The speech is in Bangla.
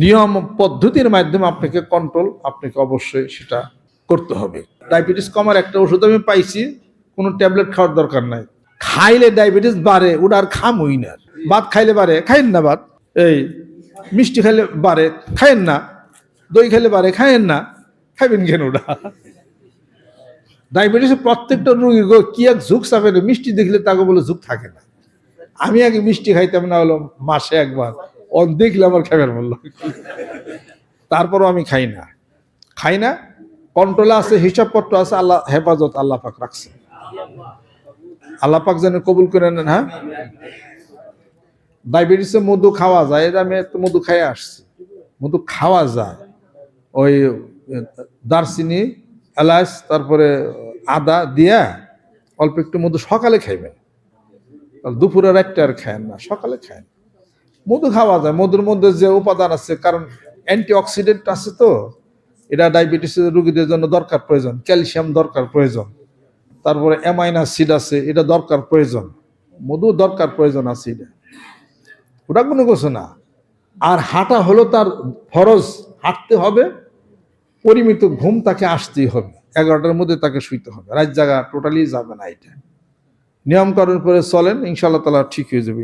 নিয়ম পদ্ধতির মাধ্যমে আপনাকে কন্ট্রোল আপনাকে অবশ্যই সেটা করতে হবে। ডায়াবেটিস কমার একটা ওষুধ আমি পাইছি, কোনো ট্যাবলেট খাওয়ার দরকার নাই। খাইলে ডায়াবেটিস বাড়ে, ওটা আর খামই না। ভাত খাইলে বাড়ে খাইন না ভাত। এই মিষ্টি খাইলে বাড়ে খাইন না। দই খাইলে বাড়ে খাইন না। খাইবেন কেন ওটা? ডায়াবেটিসের প্রত্যেকটা রোগী কি এক ঝুঁক চাপে মিষ্টি দেখলে তাকে বলে ঝুঁক থাকে না। আমি আগে মিষ্টি খাইতাম না হলো মাসে একবার। দেখলে আমার খাবার বলল। তারপরও আমি খাই না। খাই না কন্ট্রোলে আছে, হিসাবপত্র আছে, আল্লাহ, হেফাজত, আল্লাহ পাক রাখছে। আল্লাহ পাক যেন কবুল করে নেন হ্যাঁ? ডায়াবেটিসে মধু খাওয়া যায়, এটা আমি একটু মধু খাই আসছি। মধু খাওয়া যায়। ওই, দারচিনি, এলাচ, তারপরে আদা দিয়া অল্প একটু মধু সকালে খাইবেন। দুপুরে রাতটা আর খায়েন না, সকালে খায়েন। মধু খাওয়া যায়, মধুর মধ্যে যে উপাদান আছে, কারণ অ্যান্টি অক্সিডেন্ট আছে তো, এটা ডায়াবেটিস রোগীদের জন্য দরকার প্রয়োজন, ক্যালসিয়াম দরকার প্রয়োজন, তারপরে অ্যামাইন অ্যাসিড আছে, এটা দরকার প্রয়োজন, মধু দরকার প্রয়োজন আছে এটা। ওটা কোনো কিছু না। আর হাঁটা হলো তার ফরজ, হাঁটতে হবে, পরিমিত ঘুম তাকে আসতেই হবে, এগারোটার মধ্যে তাকে শুইতে হবে, রাত জায়গা টোটালি যাবে না এটা। নিয়মকরণ করে চলেন, ইনশাআল্লাহ তালা ঠিক হয়ে যাবে।